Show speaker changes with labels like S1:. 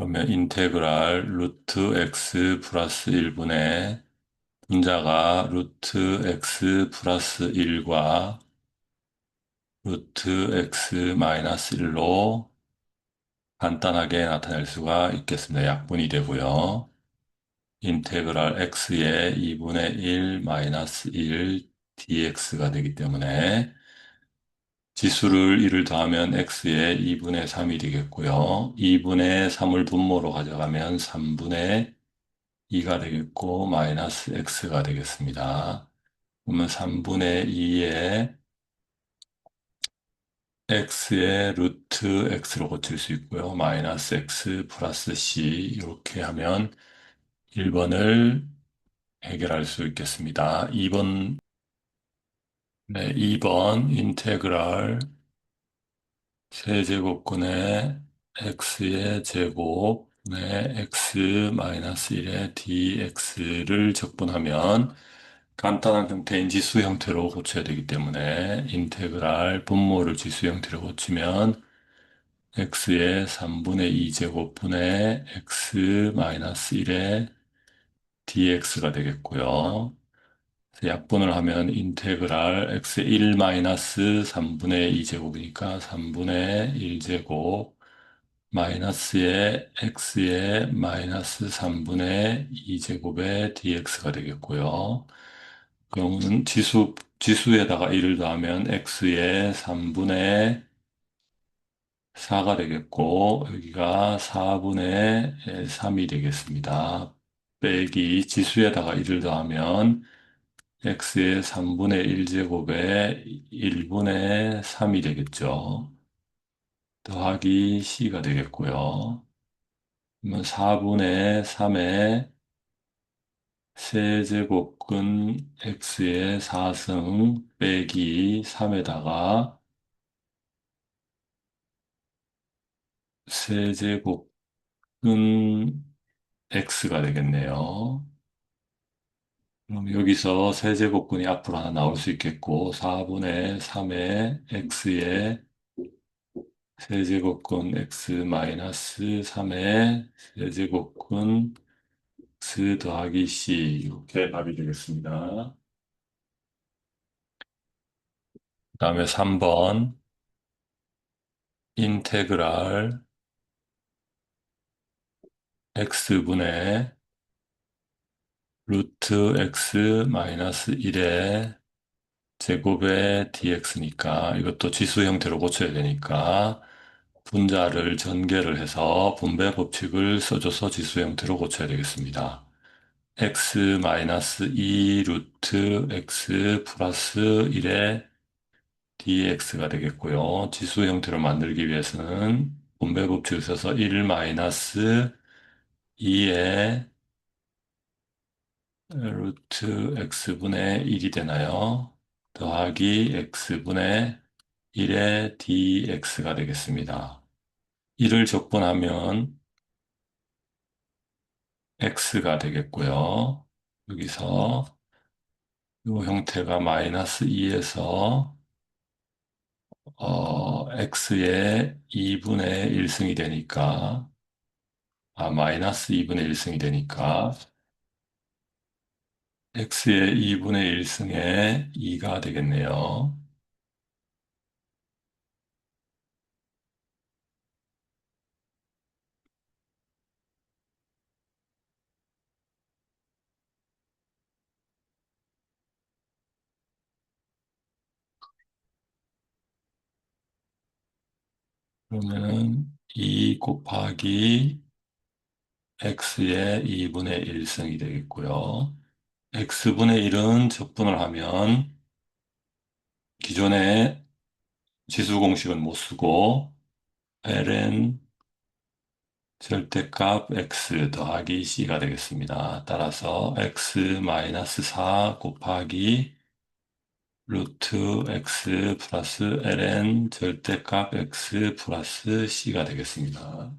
S1: 그러면 인테그랄 루트 x 플러스 1분의 분자가 루트 x 플러스 1과 루트 x 마이너스 1로 간단하게 나타낼 수가 있겠습니다. 약분이 되고요. 인테그랄 x의 2분의 1 마이너스 1 dx가 되기 때문에 지수를 1을 더하면 x의 2분의 3이 되겠고요. 2분의 3을 분모로 가져가면 3분의 2가 되겠고 마이너스 x가 되겠습니다. 그러면 3분의 2에 x의 루트 x로 고칠 수 있고요. 마이너스 x 플러스 c 이렇게 하면 1번을 해결할 수 있겠습니다. 2번 네, 2번 인테그랄 세제곱근의 x의 제곱의 x 마이너스 1의 dx를 적분하면 간단한 형태인 지수 형태로 고쳐야 되기 때문에 인테그랄 분모를 지수 형태로 고치면 x의 3분의 2 제곱분의 x 마이너스 1의 dx가 되겠고요. 약분을 하면 인테그랄 x 1 마이너스 3분의 2제곱이니까 3분의 1제곱 마이너스의 x의 마이너스 3분의 2제곱의 dx가 되겠고요. 그러면 지수, 지수에다가 1을 더하면 x의 3분의 4가 되겠고 여기가 4분의 3이 되겠습니다. 빼기 지수에다가 1을 더하면 x의 3분의 1제곱에 1분의 3이 되겠죠. 더하기 c가 되겠고요. 그러면 4분의 3의 세제곱근 x의 4승 빼기 3에다가 세제곱근 x가 되겠네요. 그럼 여기서 세제곱근이 앞으로 하나 나올 수 있겠고 4분의 3의 x의 세제곱근 x 마이너스 3의 세제곱근 x 더하기 c 이렇게 답이 되겠습니다. 그 다음에 3번 인테그랄 x분의 루트 x 마이너스 1의 제곱의 dx니까 이것도 지수 형태로 고쳐야 되니까 분자를 전개를 해서 분배 법칙을 써줘서 지수 형태로 고쳐야 되겠습니다. x 마이너스 2 루트 x 플러스 1의 dx가 되겠고요. 지수 형태로 만들기 위해서는 분배 법칙을 써서 1 마이너스 2의 루트 x분의 1이 되나요? 더하기 x분의 1의 dx가 되겠습니다. 1을 적분하면 x가 되겠고요. 여기서 이 형태가 마이너스 2에서 어, x의 2분의 1승이 되니까 아, 마이너스 2분의 1승이 되니까 x의 2분의 1승에 2가 되겠네요. 그러면은 2 곱하기 x의 2분의 1승이 되겠고요. X분의 1은 적분을 하면 기존의 지수 공식은 못 쓰고 ln 절대값 x 더하기 c가 되겠습니다. 따라서 x-4 곱하기 루트 x 플러스 ln 절대값 x 플러스 c가 되겠습니다.